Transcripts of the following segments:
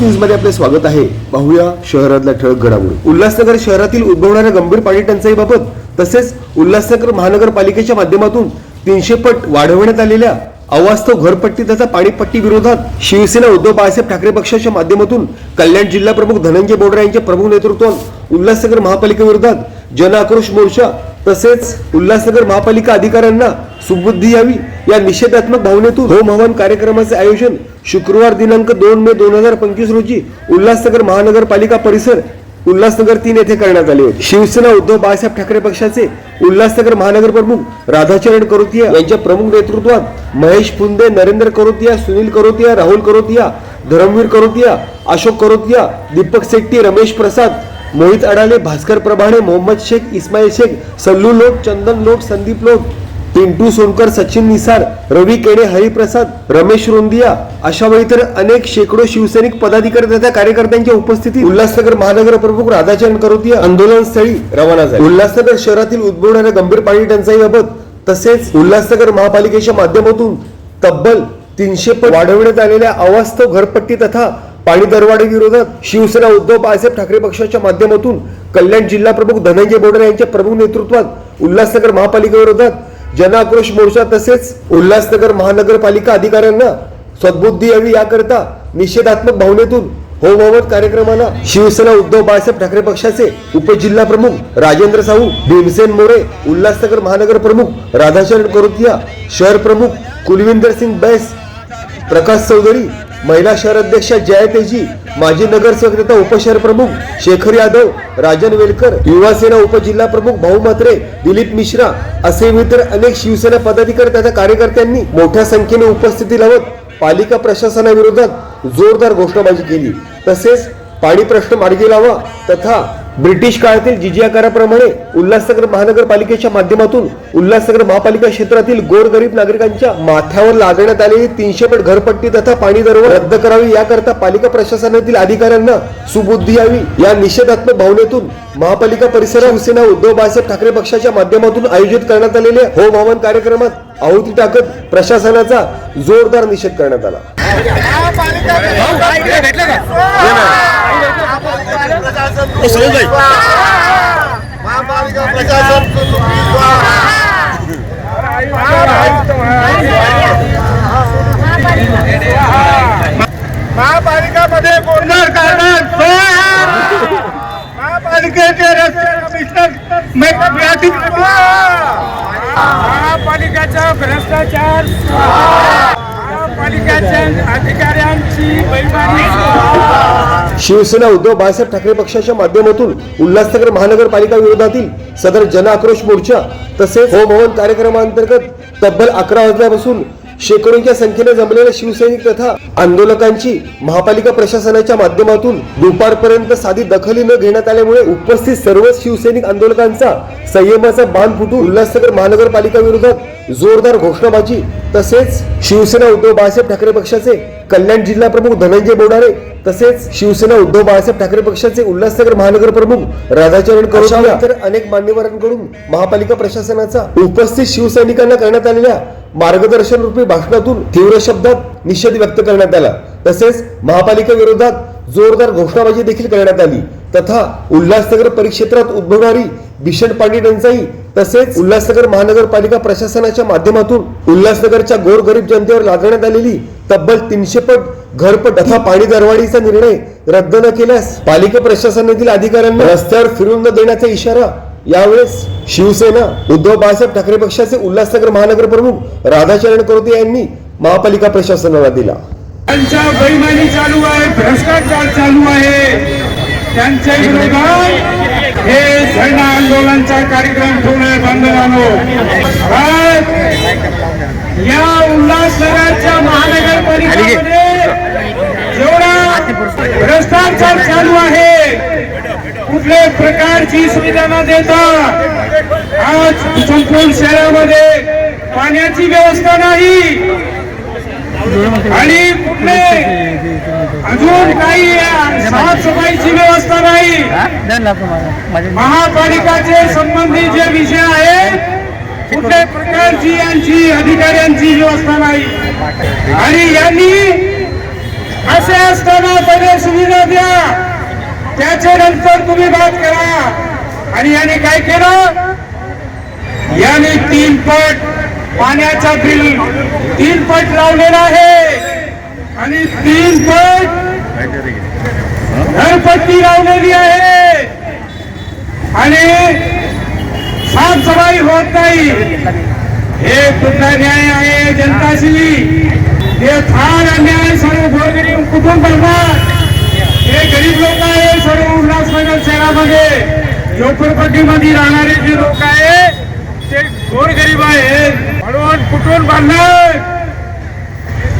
न्यूजमध्ये आपले स्वागत आहे. पाहूया शहरातल्या ठळक घडामोडी. उल्हासनगर शहरातील उद्भवणाऱ्या गंभीर पाणी टंचाईबाबत तसेच उल्हासनगर महानगरपालिकेच्या माध्यमातून तीनशे पट वाढवण्यात आलेल्या अवास्तव घरपट्टी तथा पाणीपट्टी विरोधात शिवसेना उद्धव बाळासाहेब ठाकरे पक्षाच्या माध्यमातून कल्याण जिल्हा प्रमुख धनंजय बोडरा यांच्या प्रमुख नेतृत्वात उल्हासनगर महापालिकेविरोधात जन आक्रोश मोर्चा तसेच उल्हासनगर महापालिका अधिकाऱ्यांना सुबुद्धी यावी या निषेधात्मक भावनेतून होम हवन कार्यक्रमाचे आयोजन शुक्रवार दिनांक दोन मे दोन हजार पंचवीस रोजी उल्हासनगर महानगरपालिका परिसर उल्हासनगर तीन येथे करण्यात आले. होते शिवसेना उद्धव बाळासाहेब ठाकरे पक्षाचे उल्हासनगर महानगर प्रमुख राधाचरण करोतिया यांच्या प्रमुख नेतृत्वात महेश फुंदे नरेंद्र करोतिया सुनील करोतिया राहुल करोतिया धर्मवीर करोतिया अशोक करोतिया दीपक शेट्टी रमेश प्रसाद मोहित अडाले भास्कर प्रभाणे मोहम्मद शेख इस्माईल शेख सल्लू लोट चंदन लोट संदीप लोट पिंटू सोनकर सचिन निसार रवी केणे हरिप्रसाद रमेश रोंदिया अशा वेळी तर अनेक शेकडो शिवसैनिक पदाधिकारी तथा कार्यकर्त्यांच्या उपस्थितीत उल्हासनगर महानगर प्रमुख राधाचरण करोतिया आंदोलन स्थळी रवाना झाले. उल्हासनगर शहरातील उद्भवणाऱ्या गंभीर पाणी टंचाईबाबत तसेच उल्हासनगर महापालिकेच्या माध्यमातून तब्बल तीनशे पट वाढवण्यात आलेल्या अवास्तव घरपट्टी तथा पाणी दरवाढी विरोधात शिवसेना उद्धव बाळासाहेब ठाकरे पक्षाच्या माध्यमातून कल्याण जिल्हा प्रमुख धनंजय बोडरे यांच्या प्रमुख नेतृत्वात उल्हासनगर महापालिकेविरोधात जन आक्रोश मोर्चा तसेच उल्हासनगर महानगरपालिका अधिकाऱ्यांना सद्बुद्धी यावी याकरता निषेधात्मक भावनेतून होम कार्यक्रमाला शिवसेना उद्धव बाळासाहेब ठाकरे पक्षाचे उपजिल्हा प्रमुख राजेंद्र साहू भीमसेन मोरे उल्हासनगर महानगर प्रमुख राधाचरण करोतिया शहर प्रमुख कुलविंदर सिंग बैस प्रकाश चौधरी महिला शहर अध्यक्षा माजी नगरसेवक तथा उपशहर प्रमुख शेखर यादव राजन वेलकर युवा सेना उपजिल्हा प्रमुख भाऊ म्हात्रे दिलीप मिश्रा असे इतर अनेक शिवसेना पदाधिकारी तथा कार्यकर्त्यांनी मोठ्या संख्येने उपस्थिती लावत पालिका प्रशासनाविरोधात जोरदार घोषणाबाजी केली. तसेच पाणी प्रश्न मार्गी लावा तथा ब्रिटिश काळातील जिजिया कराप्रमाणे उल्हासनगर महानगरपालिकेच्या माध्यमातून उल्हासनगर महापालिका क्षेत्रातील गोरगरीब नागरिकांच्या माथ्यावर लादण्यात आलेली तीनशे पट घरपट्टी तथा पाणी दरवर रद्द करावी याकरता पालिका प्रशासनातील अधिकाऱ्यांना सुबुद्धी यावी या निषेधात्मक भावनेतून महापालिका परिसरात शिवसेना उद्धव बाळासाहेब ठाकरे पक्षाच्या माध्यमातून आयोजित करण्यात आलेल्या हो भवन कार्यक्रमात आहुती टाकत प्रशासनाचा जोरदार निषेध करण्यात आला. महापालिका प्रशासन महापालिकामध्ये गोंधळ करणार महापालिकेचे रस्ते कमिशनर मेकअप महापालिकाचा भ्रष्टाचार महापालिकाच्या अधिकाऱ्यांची बैमानी शिवसेना उद्धव बाळासाहेब ठाकरे पक्षाच्या माध्यमातून उल्हासनगर महानगरपालिका विरोधातील सदर जन आक्रोश मोर्चा तसेच होम भवन कार्यक्रमांतर्गत तब्बल अकरा वाजल्यापासून शेकडोंच्या संख्येने जमलेल्या शिवसैनिक तथा आंदोलकांची महापालिका प्रशासनाच्या माध्यमातून दुपारपर्यंत साधी दखली न घेण्यात आल्यामुळे उपस्थित सर्वच शिवसैनिक आंदोलकांचा संयमाचा बांध फुटून उल्हासनगर महानगरपालिका विरोधात जोरदार घोषणाबाजी तसेच शिवसेना उद्धव बाळासाहेब ठाकरे पक्षाचे कल्याण जिल्हा प्रमुख धनंजय बोडारे तसेच शिवसेना उद्धव बाळासाहेब ठाकरे पक्षाचे उल्हासनगर महानगर प्रमुख राधाचरण तर अनेक मान्यवरांकडून महापालिका प्रशासनाचा उपस्थित शिवसैनिकांना करण्यात आलेल्या मार्गदर्शन रूपी भाषणातून तीव्र शब्दात निषेध व्यक्त करण्यात आला. तसेच महापालिका विरोधात जोरदार घोषणाबाजी देखील करण्यात आली. तथा उल्हासनगर परिक्षेत्रात उद्भवणारी भीषण पाणी टंचाई तसेच उल्हासनगर महानगरपालिका प्रशासनाच्या माध्यमातून उल्हासनगरच्या गोरगरीब जनतेवर लादण्यात आलेली तब्बल तीनशे पट घरपट तथा पाणी दरवाढीचा निर्णय रद्द न केल्यास पालिका प्रशासनातील अधिकाऱ्यांना रस्त्यावर फिरून न देण्याचा इशारा यावेळेस शिवसेना उद्धव बाळासाहेब ठाकरे पक्षाचे उल्हासनगर महानगर प्रमुख राधाचरण करोते यांनी महापालिका प्रशासनाला दिला. त्यांच्या बैमानी चालू आहे भ्रष्टाचार चालू आहे. त्यांच्या विरोधात हे धरणा आंदोलनाचा कार्यक्रम ठेवलाय बांधवांनो या उल्हासनगरच्या महानगरपालिकेमध्ये जेवढा भ्रष्टाचार चालू आहे. कुठल्याही प्रकारची सुविधा न देता आज संपूर्ण शहरामध्ये पाण्याची व्यवस्था नाही. आणि कुठले अजून काही साफसफाईची व्यवस्था नाही. महापालिकाचे संबंधित जे विषय आहेत कुठल्याही प्रकारची यांची अधिकाऱ्यांची व्यवस्था नाही. आणि यांनी असे असताना पहिले सुविधा द्या त्याच्यानंतर तुम्ही बात करा. आणि याने काय केलं? याने तीन पट पाण्याचा बिल तीन पट लावलेला आहे. आणि तीन पट घरपट्टी लावलेली आहे. आणि साफसफाई होत नाही. हे कुठला न्याय आहे जनताशी? हे फार अन्याय सर्व गोरगरीब कुटुंब भरणार हे गरीब लोक आहे सर्व उल्हासनगर शहरामध्ये. झोपडपट्टीमध्ये राहणारे जे लोक आहे ते गोरगरीब आहे म्हणून कुटुंब बांधणार?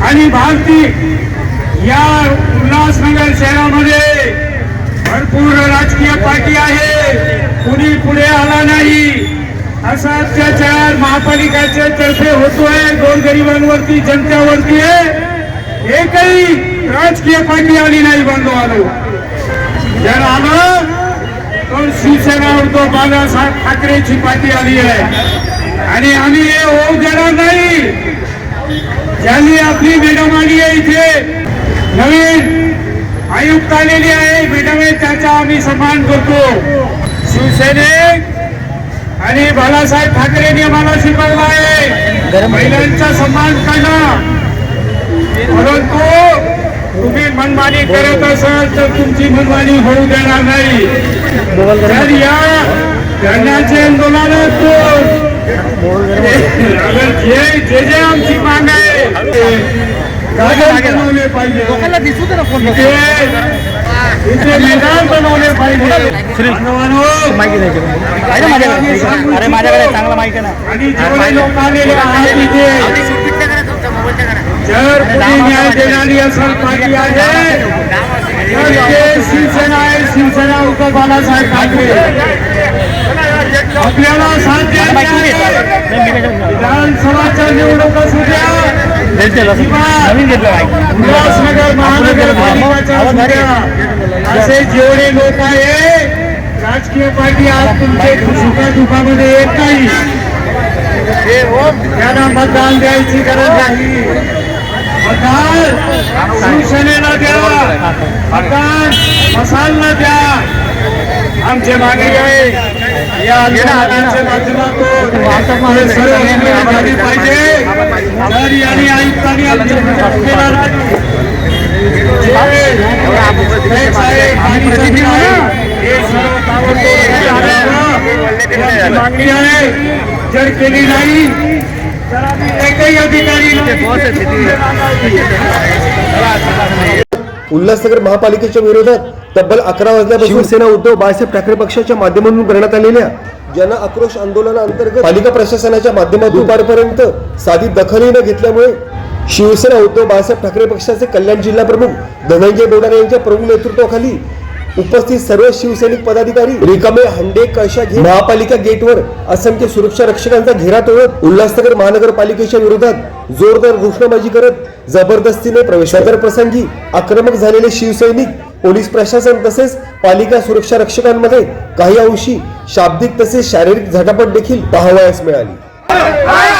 आणि भारती या उल्हासनगर शहरामध्ये भरपूर राजकीय पार्टी आहे. कुणी पुढे आला नाही. असा अत्याचार महापालिकाच्या तर्फे होतोय. दोन गरिबांवरती जनतेवरती आहे. एकही राजकीय पार्टी आली नाही बांधवानो जर आलं तर शिवसेना उद्धव बाळासाहेब ठाकरेची पार्टी आली आहे. आणि आम्ही हे होऊ देणार नाही. ज्यांनी आपली मॅडम आली आहे इथे नवीन आयुक्त आलेली आहे. मॅडम आहे त्याचा आम्ही सन्मान करतो. शिवसैनिक आणि बाळासाहेब ठाकरेंनी आम्हाला शिकवलं आहे. महिलांचा सन्मान करणं. परंतु तुम्ही मनमानी करत असाल तर तुमची मनमानी होऊ देणार नाही. तर या धरणाचे आंदोलन जे जे जे आमची माग आहे गार्डन बनवले पाहिजे. इथे- इथे मैदान बनवले पाहिजे. बांधवांनो, अरे माझ्याकडे चांगला माहिती आहे ना. आणि जेवढे लोक आलेले आहात इथे. जर कोणी न्याय देणारी असेल पार्टी आहे तर ते शिवसेना आहे शिवसेना उद्धव बाळासाहेब ठाकरे. आपल्याला आहे. विधानसभाच्या निवडणूक किंवा उल्हासनगर महानगरपालिकाच्या असू द्या असे जेवढे लोक आहे राजकीय पार्टी आज तुमचे सुखादुखामध्ये येत नाही. त्यांना मतदान द्यायची गरज नाही. मतदान शिवसेनेला द्या. मतदान मसालला द्या. आमची मागणी आहे. या आंदोलनाच्या माध्यमातून पाहिजे. तर यांनी आयुक्तांनी मागणी आहे जर केली नाही तर एकही अधिकारी उल्हासनगर महापालिकेच्या विरोधात तब्बल अकरा वाजल्यापासून शिवसेना उद्धव बाळासाहेब ठाकरे पक्षाच्या माध्यमातून करण्यात आलेल्या जन आक्रोश आंदोलनाअंतर्गत पालिका प्रशासनाच्या माध्यमातून दुपारपर्यंत साधी दखलही न घेतल्यामुळे शिवसेना उद्धव बाळासाहेब ठाकरे पक्षाचे कल्याण जिल्हा प्रमुख धनंजय बोडारे यांच्या प्रमुख नेतृत्वाखाली उपस्थित सर्व शिवसैनिक पदाधिकारी रिकामे हंडे कशा घेऊन महापालिका गेटवर असंख्य सुरक्षा रक्षकांचा घेरा तोडत उल्हासनगर महानगरपालिकेच्या विरोधात जोरदार घोषणाबाजी करत जबरदस्तीने प्रवेश प्रसंगी आक्रमक झालेले शिवसैनिक पोलीस प्रशासन तसेच पालिका सुरक्षा रक्षकांमध्ये काही अंशी शाब्दिक तसेच शारीरिक झटापट देखील पाहावयास मिळाली.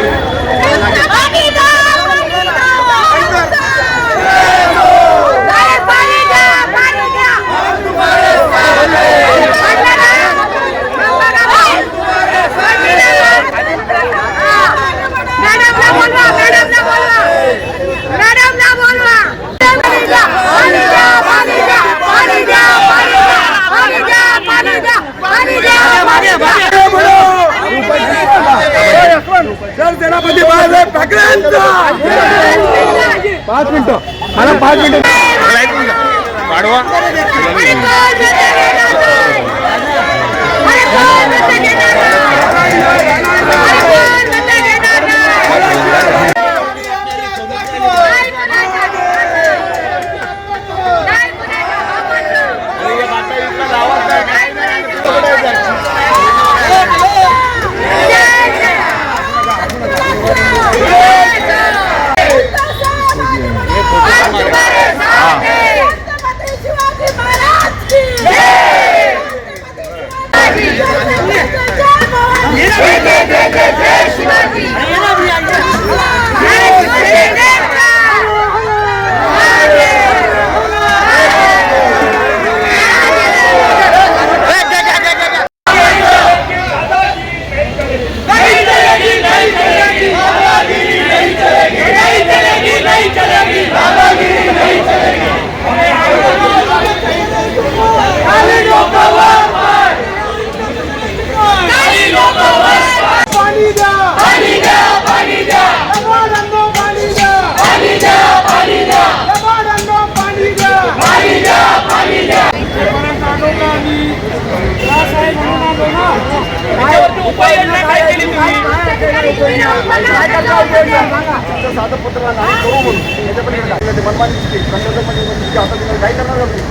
साधं पत्र नाही करू म्हणून त्याच्या पलीकडे ते मनमानी दिसते. पण म्हणजे तुम्ही काय करणार आम्ही?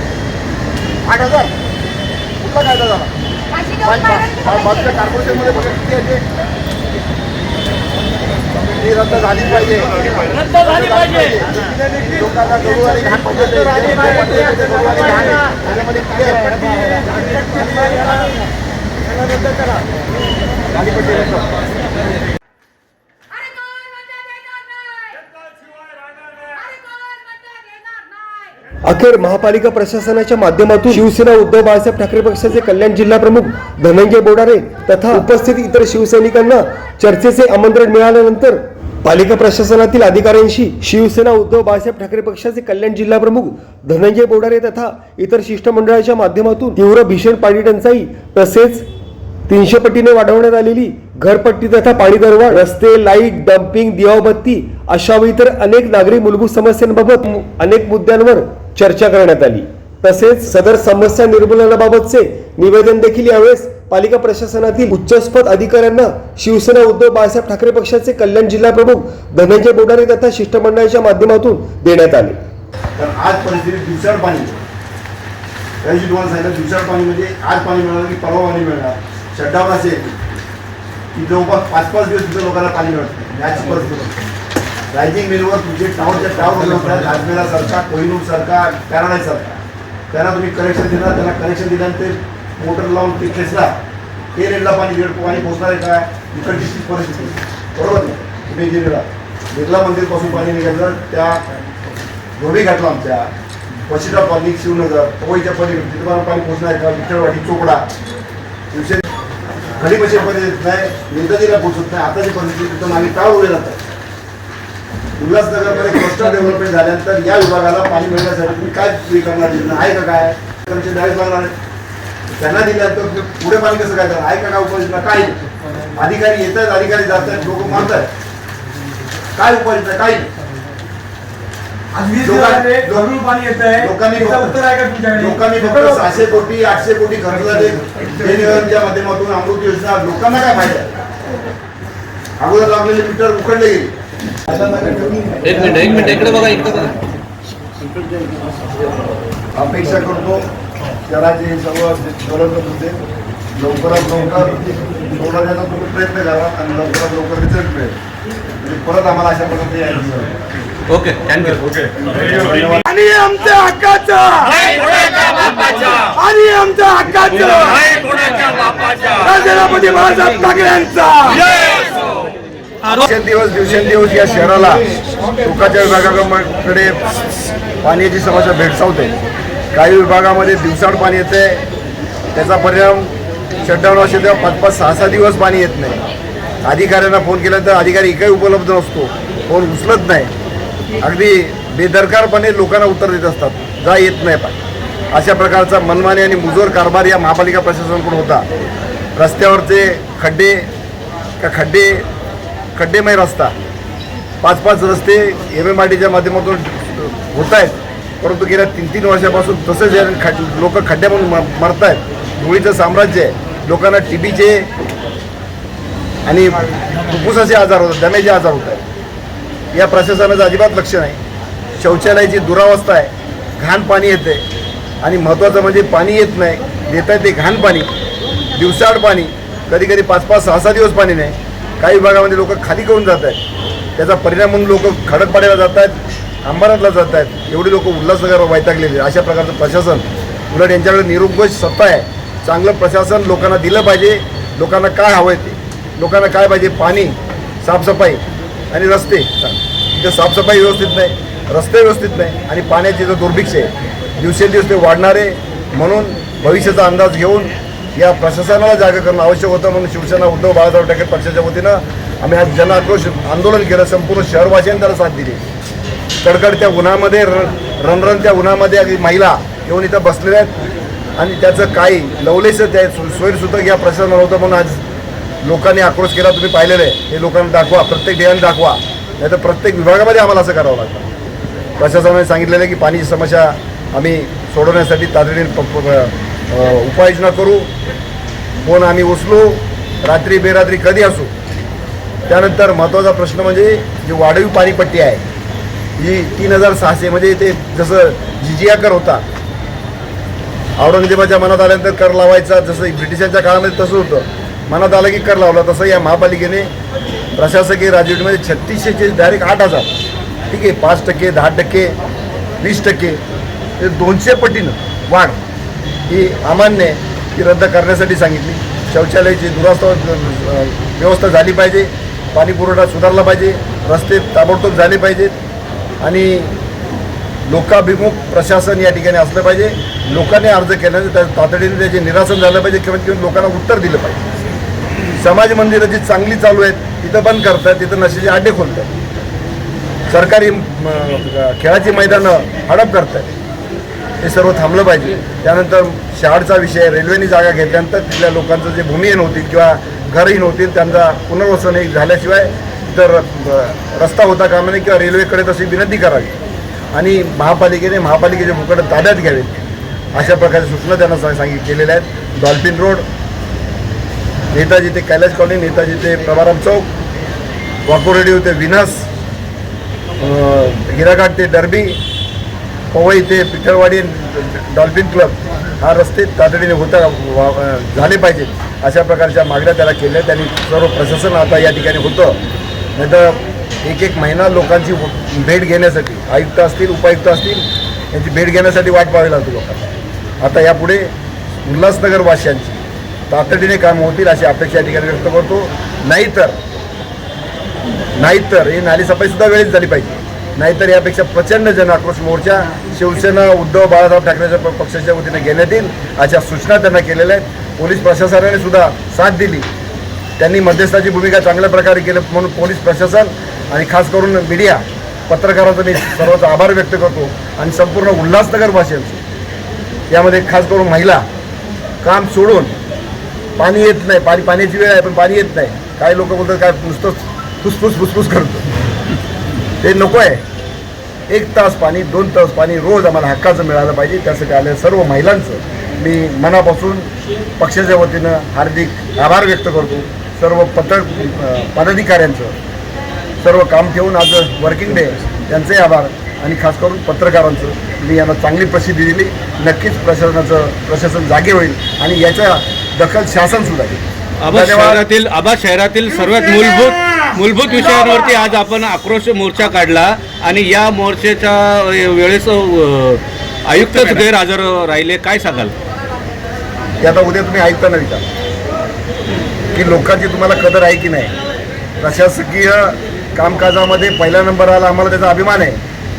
आठ हजार कुठला कायदा झाला बाजूच्या कॉर्पोरेशनमध्ये बघा किती आहे ती रद्द झालीच पाहिजे लोकांना गहू घाण पद्धत घाण त्याच्यामध्ये किती आहे? रद्द करा झाली पाहिजे रद्द. अरे कोण मदत देणार नाही अरे कोण मदत देणार नाही अखेर महापालिका प्रशासनाच्या माध्यमातून शिवसेना उद्धव बाळासाहेब ठाकरे पक्षाचे कल्याण जिल्हा प्रमुख धनंजय बोडारे तथा उपस्थित इतर शिवसैनिकांना चर्चेचे आमंत्रण मिळाल्यानंतर पालिका प्रशासनातील अधिकाऱ्यांशी शिवसेना उद्धव बाळासाहेब ठाकरे पक्षाचे कल्याण जिल्हा प्रमुख धनंजय बोडारे तथा इतर शिष्टमंडळाच्या माध्यमातून तीव्र भीषण पाणी टंचाई तसेच तीनशे पटीने वाढवण्यात आलेली घरपट्टी तथा पाणी दरवा रस्ते लाइट डम्पिंग दिवाबत्ती अशा वेळी तर अनेक नागरी मूलभूत समस्यांबाबत अनेक मुद्द्यांवर चर्चा करण्यात आली. तसेच सदर समस्या निर्मूलनाबाबतचे निवेदन देखील यावेळेस पालिका प्रशासनातील उच्चस्पद अधिकाऱ्यांना शिवसेना उद्धव बाळासाहेब ठाकरे पक्षाचे कल्याण जिल्हा प्रमुख धनंजय बोडारे तथा शिष्टमंडळाच्या माध्यमातून देण्यात आले. तर आज परिस्थिती दिवसाड पाणी. तुम्हाला सांगितलं पाणी म्हणजे आज पाणी मिळालं की परवा पाणी मिळणार. शटडाऊन असेल. की जवळपास पाच पाच दिवस तिथं लोकांना पाणी मिळत नाही. याची परिस्थिती रायझिंग मिलवर तुमचे टावरच्या टावर होतात राजमेला सरकार कोहिनूर सरकार पॅराडाईज सरकार. त्यांना तुम्ही कनेक्शन देणार त्यांना कनेक्शन दिल्यानंतर मोटर लावून ते खेचला ते रेडला पाणी दीड पाणी पोहोचणार आहे काय इकडची तीच परिस्थिती. बरोबर नाही तुम्ही जिल्ह्याला बिर्ला मंदिरपासून पाणी निघायचं त्या धोबी घातला आमच्या. वशिटा कॉलनी शिवनगर पवईच्या पलीकडे तिथे पाणी पोहोचणार आहे का? विठ्ठलवाडी चोपडा. दिवशी घडी बसेपर्यंत येत नाही नेताजीला पोहोचत नाही आताची परिस्थिती तिथं मागे टाळ उभे राहतात? उल्हासनगरमध्ये क्लस्टर डेव्हलपमेंट झाल्यानंतर या विभागाला पाणी मिळण्यासाठी तुम्ही काय सोयी करणार? योजना आहे का काय? त्यांचे द्यावेच मागणार त्यांना दिल्यानंतर पुढे पाणी कसं काय करणार? आहे का काय उपाययोजना? काय अधिकारी येत आहेत अधिकारी जात आहेत लोक मानत आहेत काय उपाययोजना? काही लोकांनी पाणी येत आहे. लोकांनी त्याचं फक्त- सहाशे कोटी आठशे कोटी खर्च झाले. देणगीच्या माध्यमातून अमृत योजना लोकांना काय फायदा आहे? अगोदर लागलेले मीटर उकडले गेले. एक मिनिट एक मिनिट इकडे बघा इकडे बघा. अपेक्षा करतो त्याला जे सर्व ज्वलंत मुद्दे लवकरात लवकर सोडवण्याचा तुम्ही प्रयत्न करा आणि लवकरात लवकर रिझल्ट मिळेल. म्हणजे परत आम्हाला अशा पद्धतीने यायचं. ओके थँक्यू ओके आणि आमच्या हक्काचं. आणि आमच्या हक्काचं. राष्ट्रपती बाळासाहेब ठाकरे यांचा दिवसेंदिवस दिवसेंदिवस या शहराला टोकाच्या विभागाकडे पाण्याची समस्या भेडसावते. काही विभागामध्ये दिवसाड पाणी येते त्याचा परिणाम शटडाऊन असेल तेव्हा पाच पाच सहा सहा दिवस पाणी येत नाही. अधिकाऱ्यांना फोन केला तर अधिकारी एकही उपलब्ध नसतो. फोन उचलत नाही. अगदी बेदरकारपणे लोकांना उत्तर देत असतात. जा येत नाही पण. अशा प्रकारचा मनमानी आणि मुजोर कारभार या महापालिका प्रशासनाकडून होता. रस्त्यावरचे खड्डे का खड्डे खड्डेमय रस्ता. पाच पाच रस्ते एम एम आर टीच्या माध्यमातून होत आहेत. परंतु गेल्या तीन तीन वर्षापासून तसेच या खड लोक खड्ड्यामधून म मरत आहेत मुळीचं साम्राज्य आहे. लोकांना टी बीचे आणि फुफ्फुसाचे आजार होतात दम्याचे आजार होत या प्रशासनाचं अजिबात लक्ष नाही. शौचालयाची दुरावस्था आहे. घाण पाणी येते. आणि महत्त्वाचं म्हणजे पाणी येत नाही. देत आहे ते घाण पाणी. दिवसाआड पाणी. कधी कधी पाच पाच सहा सहा दिवस पाणी नाही. काही विभागामध्ये लोक खाली करून जात आहेत. त्याचा परिणाम म्हणून लोक खडकपाड्याला जात आहेत. अंबरनाथला जात आहेत. एवढी लोक उल्हासनगर वैतागलेले अशा प्रकारचं प्रशासन उलट यांच्याकडे निरुपयोगी सत्ता आहे. चांगलं प्रशासन लोकांना दिलं पाहिजे. लोकांना काय हवं आहे ते. लोकांना काय पाहिजे? पाणी साफसफाई. आणि रस्ते. इथे साफसफाई व्यवस्थित नाही रस्ते व्यवस्थित नाही आणि पाण्याची जो दुर्भिक्ष आहे. दिवसेंदिवस ते वाढणारे म्हणून भविष्याचा अंदाज घेऊन या प्रशासनाला जागा करणं आवश्यक होतं म्हणून शिवसेना उद्धव बाळासाहेब ठाकरे पक्षाच्या वतीनं आम्ही आज जन आक्रोश आंदोलन केलं संपूर्ण शहरवासियांनी त्याला साथ दिली. कडकडत्या उन्हामध्ये र रणरणत्या उन्हामध्ये अगदी महिला येऊन इथं बसलेल्या आहेत आणि त्याचं काही लवलेसं त्या सोयीसुद्धा या प्रशासनाला होतं म्हणून आज लोकांनी आक्रोश केला तुम्ही पाहिलेलं आहे. हे लोकांना दाखवा प्रत्येक ठिकाणी दाखवा. नाही तर प्रत्येक विभागामध्ये आम्हाला असं करावं लागतं. प्रशासनाने सांगितलेलं आहे की पाण्याची समस्या आम्ही सोडवण्यासाठी तातडीने उपाययोजना करू. फोन आम्ही उचलू. रात्री बेरात्री कधी असू? त्यानंतर महत्त्वाचा प्रश्न म्हणजे जी वाढीव पाणीपट्टी आहे ही तीन हजार सहाशे म्हणजे ते जसं जिजिया कर होता औरंगजेबाच्या मनात आल्यानंतर कर लावायचा जसं ब्रिटिशांच्या काळामध्ये तसं होतं. मनात आलं की कर लावला तसं. या महापालिकेने प्रशासकीय राजवटीमध्ये छत्तीसशेचे डायरेक्ट आठ हजार. ठीक आहे पाच टक्के दहा टक्के वीस टक्के हे दोनशे पटीनं वाढ ही अमान्य आहे ती रद्द करण्यासाठी सांगितली. शौचालयाची दुरास्थ व्यवस्था झाली पाहिजे पाणी पुरवठा सुधारला पाहिजे रस्ते ताबडतोब झाले पाहिजेत आणि लोकाभिमुख प्रशासन या ठिकाणी असलं पाहिजे. लोकांनी अर्ज केल्याने त्या तातडीने त्याचे निरासन झालं पाहिजे किंवा किंवा लोकांना उत्तर दिलं पाहिजे. समाज मंदिरं जी चांगली चालू आहेत तिथं बंद करतात तिथं नशेचे अड्डे खोलतात. सरकारी खेळाची मैदानं हडप करतात. हे सर्व थांबलं पाहिजे. त्यानंतर शहाडचा विषय रेल्वेने जागा घेतल्यानंतर तिथल्या लोकांचं जे भूमिहीन होतील किंवा घरहीन होतील त्यांचा पुनर्वसन एक झाल्याशिवाय तर रस्ता होता कामा नये किंवा रेल्वेकडे तशी विनंती करावी. आणि महापालिकेने महापालिकेचे भूखंड ताब्यात घ्यावेत. अशा प्रकारच्या सूचना त्यांना सांगित केलेल्या आहेत. डॉल्फिन रोड नेताजी ते कैलास कॉलनी नेताजी ते प्रभाराम चौक वाकोरेडी ते विनस हिराघाट ते डरबी पवई ते पिठळवाडी डॉल्फिन क्लब हा रस्ते तातडीने होता वा- झाले पाहिजेत अशा प्रकारच्या मागण्या त्याला केल्या. त्यांनी सर्व प्रशासन आता या ठिकाणी होतं. नाहीतर एक एक महिना लोकांची भेट घेण्यासाठी आयुक्त असतील उपायुक्त असतील यांची भेट घेण्यासाठी वाट पाहावी लागते लोकांना. आता यापुढे उल्हासनगर वासियांची तातडीने काम होतील अशी अपेक्षा या ठिकाणी व्यक्त करतो. नाहीतर नाहीतर ही नाली सफाईसुद्धा वेळेत झाली पाहिजे. नाहीतर यापेक्षा प्रचंड जन आक्रोश मोर्चा शिवसेना उद्धव बाळासाहेब ठाकरेच्या प- पक्षाच्या वतीने घेण्यात येईल अशा सूचना त्यांना केलेल्या आहेत. पोलीस प्रशासनाने सुद्धा साथ दिली. त्यांनी मध्यस्थाची भूमिका चांगल्या प्रकारे केली म्हणून पोलीस प्रशासन आणि खास करून मीडिया पत्रकारांचा मी सर्वांचा आभार व्यक्त करतो आणि संपूर्ण उल्हासनगरवासियांचे यामध्ये खास करून महिला काम सोडून पाणी येत नाही पाणी पाण्याची वेळ आहे पण पाणी येत नाही. काही लोक बोलतात काय पुसतोच फुसफुस फुसफुस करतो. ते नको आहे. एक तास पाणी दोन तास पाणी रोज आम्हाला हक्काचं मिळालं पाहिजे. त्यासाठी आल्या सर्व महिलांचं मी मनापासून पक्षाच्या वतीनं हार्दिक आभार व्यक्त करतो. सर्व पत्र पदाधिकाऱ्यांचं सर्व काम ठेवून आज वर्किंग डे त्यांचे आभार. आणि खास करून पत्रकारांचं. मी यांना चांगली प्रसिद्धी दिली. नक्कीच प्रशासनाचं प्रशासन जागे होईल. आणि याच्या दखल शासन सुद्धा आबा शहरातील आबा शहरातील सर्वात मूलभूत मूलभूत विषयांवरती आज आपण आक्रोश मोर्चा काढला आणि या मोर्चाच्या वेळेस आयुक्तच गैरहजर राहिले. काय सांगाल? ते आता उद्या तुम्ही ऐकताना विचार. की लोकांची तुम्हाला कदर आहे की नाही? प्रशासकीय कामकाजामध्ये पहिला नंबर आला आम्हाला त्याचा अभिमान आहे.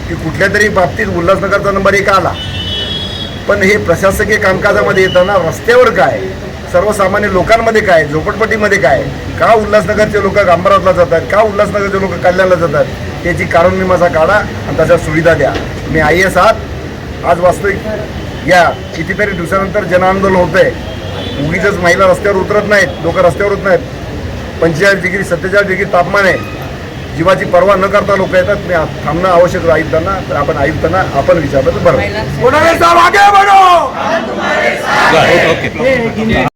की कुठल्या तरी बाबतीत उल्हासनगरचा नंबर एक आला. पण हे प्रशासकीय कामकाजामध्ये येताना रस्त्यावर काय? सर्वसामान्य लोकांमध्ये काय झोपडपट्टीमध्ये काय का उल्हासनगरचे लोक गांभरातला जातात? का उल्हासनगरचे लोक कल्याणला जातात? त्याची कारण मीमांसा काढा आणि तशा सुविधा द्या. मी आय एस आहात. आज वास्तविक या कितीतरी दिवसानंतर जनआंदोलन होत आहे उगीच महिला रस्त्यावर उतरत नाहीत. लोक रस्त्यावर उतरत नाहीत. पंचेचाळीस डिग्री सत्तेचाळीस डिग्री तापमान आहे. जीवाची पर्वा न करता लोक येतात. मी थांबणं आवश्यक आयुक्तांना तर आपण आयुक्तांना आपण विचारलं तर बरं. ओके